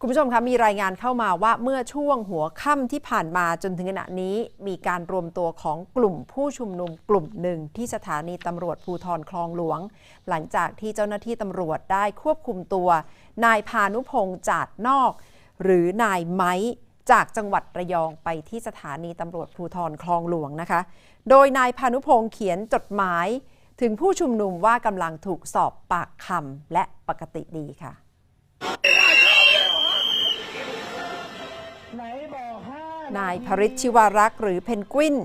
คุณผู้ชมคะมีรายงานเข้ามาว่าเมื่อช่วงหัวค่ำที่ผ่านมาจนถึงขณะนี้ มีการรวมตัวของกลุ่มผู้ชุมนุมกลุ่มหนึ่งที่สถานีตำรวจภูธรคลองหลวง หลังจากที่เจ้าหน้าที่ตำรวจได้ควบคุมตัว นายพานุพงษ์จาดนอก หรือนายไม้จากจังหวัดระยองไปที่สถานีตำรวจภูธรคลองหลวงนะคะ โดยนายพานุพงษ์เขียนจดหมาย ถึงผู้ชุมนุมว่ากำลังถูกสอบปากคำและปกติดีค่ะ นายพริชชิวารักษ์หรือเพนกวิน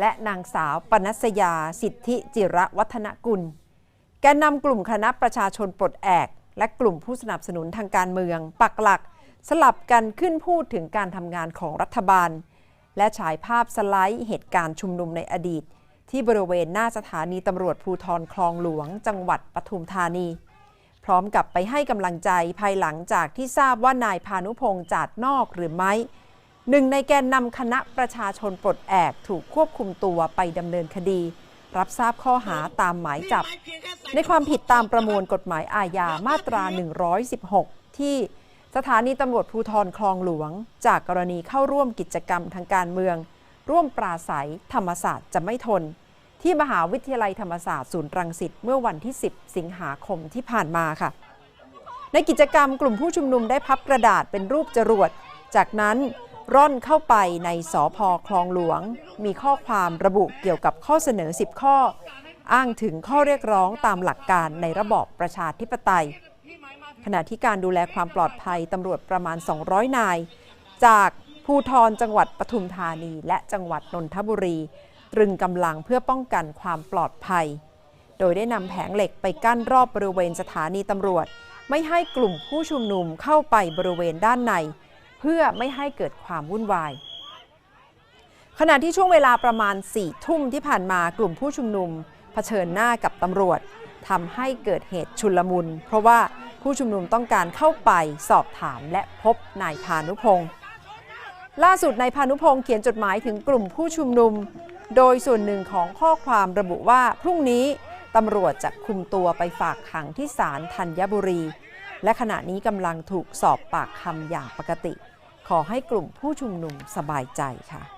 และนางสาวปนัสยาสิทธิจิระวัฒนกุล แกนนำกลุ่มคณะประชาชนปลดแอก และกลุ่มผู้สนับสนุนทางการเมือง ปักหลัก สลับกันขึ้นพูดถึงการทำงานของรัฐบาล และฉายภาพสไลด์เหตุการณ์ชุมนุมในอดีต ที่บริเวณหน้าสถานีตำรวจภูทรคลองหลวง จังหวัดปทุมธานีพร้อมกับไปให้กำลังใจภายหลังจากที่ทราบว่านายพานุพงษ์จาดนอกหรือไม่ หนึ่งในแกนนำคณะประชาชนปลดแอกถูกควบคุมตัวไปดำเนินคดี รับทราบข้อหาตามหมายจับ ในความผิดตามประมวลกฎหมายอาญามาตรา 116 ที่สถานีตำรวจภูธรคลองหลวง จากกรณีเข้าร่วมกิจกรรมทางการเมือง ร่วมปราศัยธรรมศาสตร์จะไม่ทน ที่มหาวิทยาลัยธรรมศาสตร์ศูนย์รังสิตเมื่อวันที่ 10 สิงหาคมที่ผ่านมาค่ะ ในกิจกรรมกลุ่มผู้ชุมนุมได้พับกระดาษเป็นรูปจรวด จากนั้น ร่อนเข้าไปในสอพอคลองหลวง มีข้อความระบุเกี่ยวกับข้อเสนอ 10 ข้อ อ้างถึงข้อเรียกร้องตามหลักการในระบอบประชาธิปไตย ขณะที่การดูแลความปลอดภัยตำรวจประมาณ 200 นาย จากภูทรจังหวัดปทุมธานี และจังหวัดนนทบุรี ตรึงกำลังเพื่อป้องกันความปลอดภัย โดยได้นำแผงเหล็กไปกั้นรอบบริเวณสถานีตำรวจ ไม่ให้กลุ่มผู้ชุมนุมเข้าไปบริเวณด้านใน พื่อไม่ให้เกิดความวุ่นวาย ขณะที่ช่วงเวลาประมาณ4ทุ่มที่ผ่านมากลุ่มผู้ชุมนุมเผชิญหน้ากับตำรวจทำให้เกิดเหตุชุลมุน เพราะว่าผู้ชุมนุมต้องการเข้าไปสอบถามและพบนายพานุพงศ์ล่าสุดนายพานุพงศ์เขียนจดหมายถึงกลุ่มผู้ชุมนุม โดยส่วนหนึ่งของข้อความระบุว่าพรุ่งนี้ตำรวจจะคุมตัวไปฝากขังที่ศาลธัญบุรี และขณะนี้กำลังถูกสอบปากคำอย่างปกติ ขอให้กลุ่มผู้ชุมนุมสบายใจค่ะ